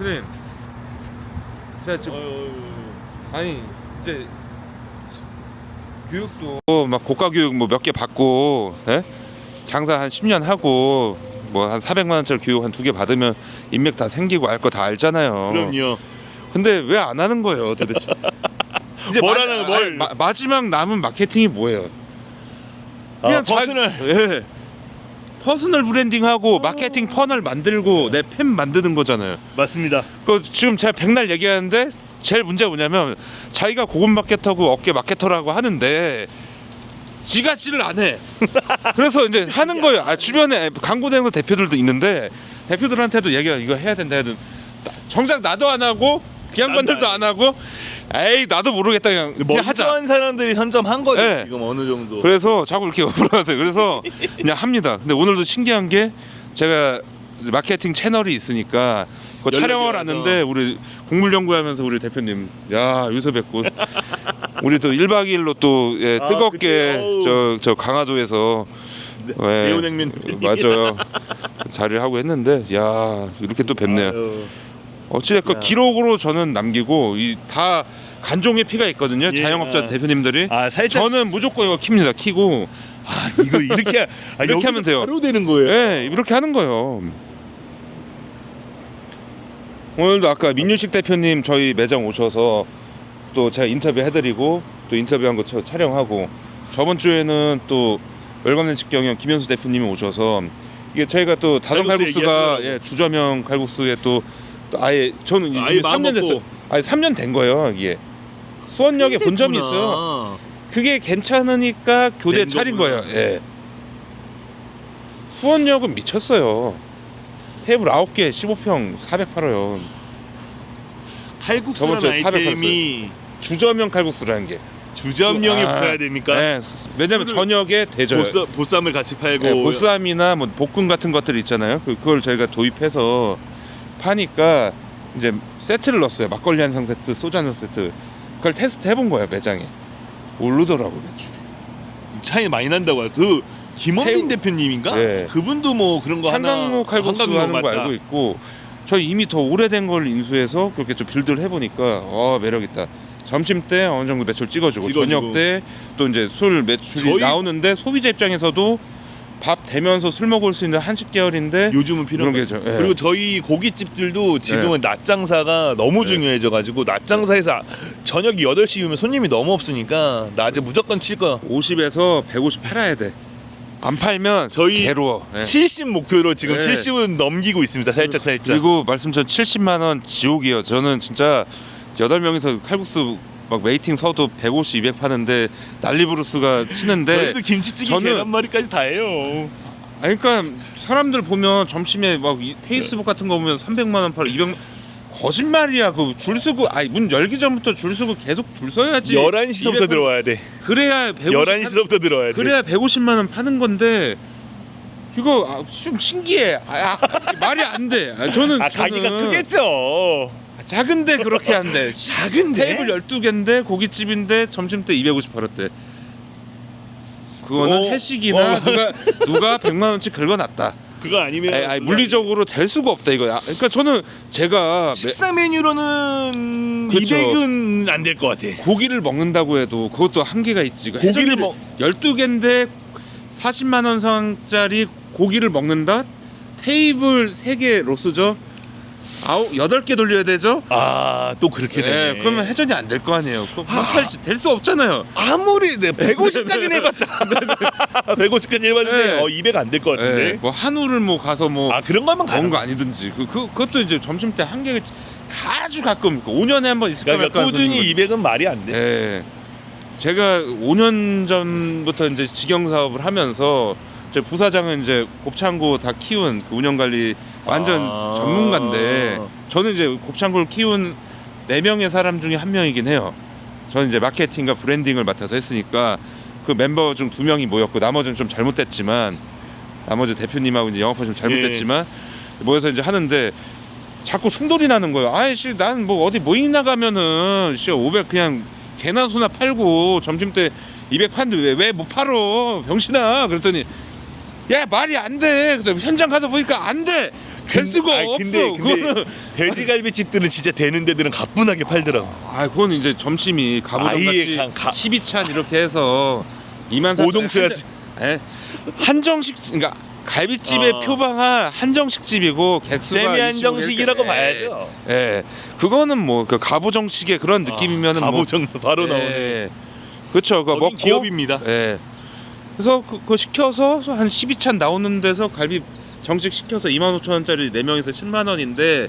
대표님 제가 지금 아니 이제 교육도 막 고가 교육 뭐 몇 개 받고 예? 장사 한 10년 하고 뭐 한 400만 원짜리 교육 한 두 개 받으면 인맥 다 생기고 알 거 다 알잖아요. 그럼요. 근데 왜 안 하는 거예요, 도대체? 이제 하는- 뭘? 아니, 마, 마지막 남은 마케팅이 뭐예요? 아, 자- 퍼스널. 예. 퍼스널 브랜딩하고 마케팅 퍼널 만들고 내 팬 만드는 거잖아요. 맞습니다. 그 지금 제가 백날 얘기하는데 제일 문제가 뭐냐면 자기가 고급 마케터고 어깨 마케터라고 하는데 지가 지를 안 해. 그래서 이제 하는 거예요. 아, 주변에 광고대행사 대표들도 있는데 대표들한테도 얘기가 이거 해야 된다 해도 정작 나도 안 하고 그 양반들도 안 하고 에이 나도 모르겠다 그냥, 그냥 하자. 멀쩡한 사람들이 선점한 거죠 네. 지금 어느 정도. 그래서 자꾸 이렇게 물어보세요. 그래서 그냥 합니다. 근데 오늘도 신기한 게 제가 마케팅 채널이 있으니까 그 연락이 촬영을 와서. 하는데 우리 국물 연구하면서 우리 대표님 야 유서 뵙고 우리 또 1박 2일로 또 예, 아, 뜨겁게 그때, 어우. 저, 저 강화도에서 예, 매운냉면. 맞아요 자리를 하고 했는데 야 이렇게 또 뵙네요. 아유, 어찌됐건 야. 기록으로 저는 남기고 이 다 간종의 피가 있거든요. 예. 자영업자 대표님들이 아 살짝 저는 무조건 이거 킵니다. 키고 아, 이거 이렇게 아, 이렇게 하면 돼요. 바로 되는 거예요. 예, 이렇게 하는 거예요. 오늘도 아까 민유식 대표님 저희 매장 오셔서 또 제가 인터뷰 해드리고 또 인터뷰한 거 저- 촬영하고 저번 주에는 또 월감된 직경영 김현수 대표님이 오셔서 이게 저희가 또 칼국수 칼국수가 얘기하시더라고요. 예, 주저명 칼국수에 또, 또 아예 저는 아예 이게 마음 3년 먹고. 됐어요. 아니 3년 된 거예요 이게 수원역에 본점이. 있어요. 그게 괜찮으니까 교대 낸 차린 거구나. 거예요. 예. 수원역은 미쳤어요. 테이블 9개 15평 408원. 칼국수라는 저번 주에 400 아이템이 주저면 칼국수라는 게. 주점명이 아, 붙어야 됩니까? 네. 왜냐면 술을- 저녁에 대줘요. 보쌈, 보쌈을 같이 팔고 네, 보쌈이나 뭐 볶음 같은 것들 있잖아요. 그- 그걸 저희가 도입해서 파니까 이제 세트를 넣었어요. 막걸리 한 상 세트, 소주 한 상 세트. 그걸 테스트 해본 거예요 매장에. 오르더라고 매출이. 차이 많이 난다고 해요. 그 김원빈 태우- 대표님인가? 네. 그분도 뭐 그런 거 하나 한강로 칼국수 한강로 하는 거 맞다. 알고 있고 저희 이미 더 오래된 걸 인수해서 그렇게 좀 빌드를 해보니까 어 매력 있다. 점심 때 어느 정도 매출 찍어주고, 찍어주고. 저녁 때 또 이제 술 매출이 저희- 나오는데 소비자 입장에서도 밥 대면서 술 먹을 수 있는 한식 계열인데 요즘은 필요한 그런 거게 저- 예. 그리고 저희 고깃집들도 지금은 낮 장사가 너무 네. 중요해져 가지고 낮 장사에서 저녁 8시면 손님이 너무 없으니까 낮에 무조건 칠 거야. 50에서 150 팔아야 돼. 안 팔면 저희 괴로워. 예. 70 목표로 지금 네. 70은 넘기고 있습니다. 살짝 살짝. 그리고 말씀 전 70만 원 지옥이에요. 저는 진짜 여덟 명이서 칼국수 막 웨이팅 서도 150, 200 파는데 난리부르스가 치는데 저희도 김치찌개 저는- 계란말이까지 다 해요. 아니 그러니까 사람들 보면 점심에 막 이- 페이스북 같은 거 보면 300만 원 팔아 200 거짓말이야. 그 줄 서고 아니 문 열기 전부터 줄 서고 계속 줄 서야지. 11시서부터 200 들어와야 돼. 그래야 150 11시서부터 들어와야 돼. 그래야 150만 원 파는 건데 이거 아, 좀 신기해. 아, 아, 말이 안 돼. 아, 저는 아 저는 크겠죠. 작은데 그렇게 한대. 작은데? 테이블 12개인데 고깃집인데 점심 때 250 벌었대. 그거는 어, 회식이나 어. 누가 누가 100만 원씩 긁어놨다. 그거 아니면 아니, 아니, 물리적으로 될 수가 없다 이거야. 그러니까 저는 제가 매- 식사 메뉴로는 그쵸. 200은 안 될 것 같아. 고기를 먹는다고 해도 그것도 한계가 있지. 그 고기를 먹- 12개인데 40만 원 상짜리 고기를 먹는다? 테이블 3개 로스죠? 아홉 여덟 개 돌려야 되죠? 아 또 그렇게 되네. 네, 그러면 해전이 안 될 거 아니에요. 그거 못 팔지 될 수 없잖아요. 아무리 내 150까지는 해봤다. 150까지 해봤는데 네. 어 200 안 될 것 같은데. 네, 뭐 한우를 뭐 가서 뭐 아 그런 거면 가는 먹은 거 거. 아니든지 그, 그 그것도 이제 점심 때 한계가 있지. 아주 가끔 5년에 한 번 있을까 그러니까 말까 하는 꾸준히 200은 말이 안 돼. 예. 제가 5년 전부터 이제 직영 사업을 하면서 제 부사장은 이제 곱창고 다 키운 그 운영 관리 완전 아. 전문가인데 저는 이제 곱창고를 키운 네 명의 사람 중에 한 명이긴 해요. 저는 이제 마케팅과 브랜딩을 맡아서 했으니까 그 멤버 중 두 명이 모였고 나머지는 좀 잘못됐지만 나머지 대표님하고 이제 영업하 좀 잘못됐지만 모여서 이제 하는데 자꾸 충돌이 나는 거예요. 아이씨, 난 뭐 어디 모임 나가면은 씨500 그냥 개나 소나 팔고 점심 때 200 파는데 왜왜 못 팔어? 병신아. 그랬더니 야 말이 안 돼. 현장 가서 보니까 안 돼. 될 수가 아니, 없어. 근데, 그거는 돼지갈비 집들은 진짜 되는 데들은 가뿐하게 팔더라고. 아 그건 이제 점심이 가보점 아예 같이 가- 가- 12찬 이렇게 해서 2만 4천 오동쳐야지. 한정식 그러니까 갈비집의 어. 표방한 한정식 집이고 객수가 세미 25 한정식이라고. 봐야죠. 예, 예. 그거는 뭐 그 가보정식의 그런 느낌이면은 뭐 가보정 바로 나오네. 예. 그렇죠. 그거 거긴 먹고 기업입니다. 예. 그래서 그, 그거 시켜서 한 12찬 나오는 데서 갈비 정식 시켜서 2만 5천 원짜리 4명에서 10만 원인데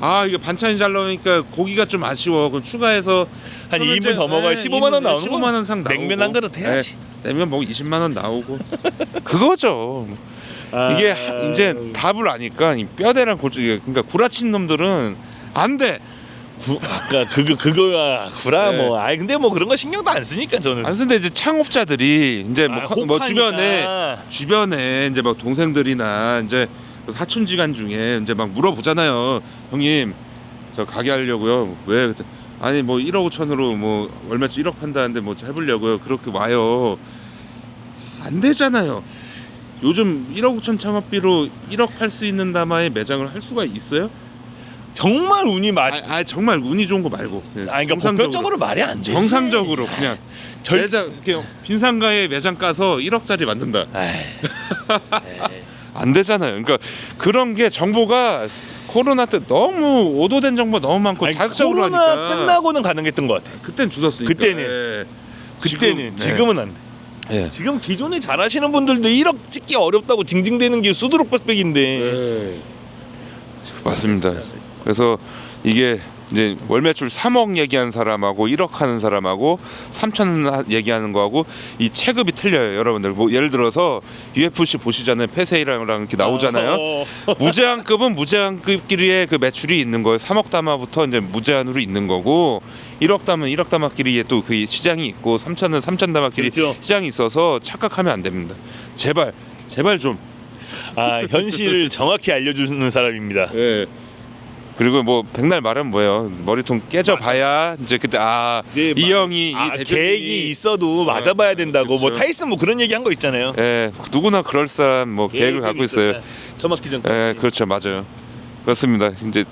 아 이게 반찬이 잘 나오니까 고기가 좀 아쉬워. 그럼 추가해서 한 그러면 2인분 이제, 더 먹어야 예, 15만 원 2인분, 나오는 15만 원상 나오고 냉면 한 그릇 해야지. 예, 냉면 먹 20만 원 나오고 그거죠. 이게 아, 이제 답을 아니까 이 뼈대랑 골주 그러니까 구라친 놈들은 안 돼. 구, 아까 그거 그거야 구라 네. 뭐 아니 근데 뭐 그런 거 신경도 안 쓰니까 저는 안 쓰는데 이제 창업자들이 이제 뭐, 아, 커- 뭐. 주변에 주변에 이제 막 동생들이나 이제 사촌지간 중에 이제 막 물어보잖아요. 형님 저 가게 하려고요. 왜? 그때 아니 뭐 1억 5천으로 뭐 얼마치 1억 판다는데 뭐 해보려고요. 그렇게 와요. 안 되잖아요. 요즘 1억 5천 창업비로 1억 팔 수 있는 담화의 매장을 할 수가 있어요? 정말 운이 맞 아, 아 정말 운이 좋은 거 말고. 그냥 아니 그러니까 보편적으로 말이 안 되지 정상적으로 그냥 절- 매장 그냥 빈상가에 매장 까서 1억짜리 만든다. 에이, 안 되잖아요. 그러니까 그런 게 정보가 코로나 때 너무 오도된 정보 너무 많고 아니, 자극적으로 코로나 하니까 끝나고는 가능했던 것 같아 그땐 주었으니까. 그때는. 예. 그때는 지금, 지금은 안 돼. 예. 지금 기존에 잘하시는 분들도 1억 찍기 어렵다고 징징대는 게 수두룩백백인데 예. 맞습니다. 그래서 이게 이제 월 매출 3억 얘기하는 사람하고 1억 하는 사람하고 3천 얘기하는 거하고 이 체급이 틀려요, 여러분들. 뭐 예를 들어서 UFC 보시잖아요. 페세이랑 이렇게 나오잖아요. 어, 무제한급은 무제한급끼리의 그 매출이 있는 거예요. 3억 담화부터 이제 무제한으로 있는 거고 1억 담은 1억 담화끼리의 또 그 시장이 있고 3천은 3천 담화끼리 그렇죠. 시장이 있어서 착각하면 안 됩니다. 제발 제발 좀. 아 현실을 정확히 알려주는 사람입니다 예. 그리고 뭐 백날 말은 뭐예요? 머리통 깨져봐야 이제 그때 아이 네, 마- 형이 아, 이 대표님이 계획이 있어도 맞아봐야 된다고 뭐 그렇죠. 타이슨 뭐 그런 얘기 한 거 있잖아요 예 누구나 그럴싸한 뭐 계획을 갖고 있어요. 처맞기 전까지 예 그렇죠 맞아요. 그렇습니다. 이제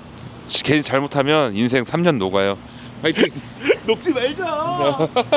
괜히 잘못하면 인생 3년 녹아요. 파이팅. 녹지 말자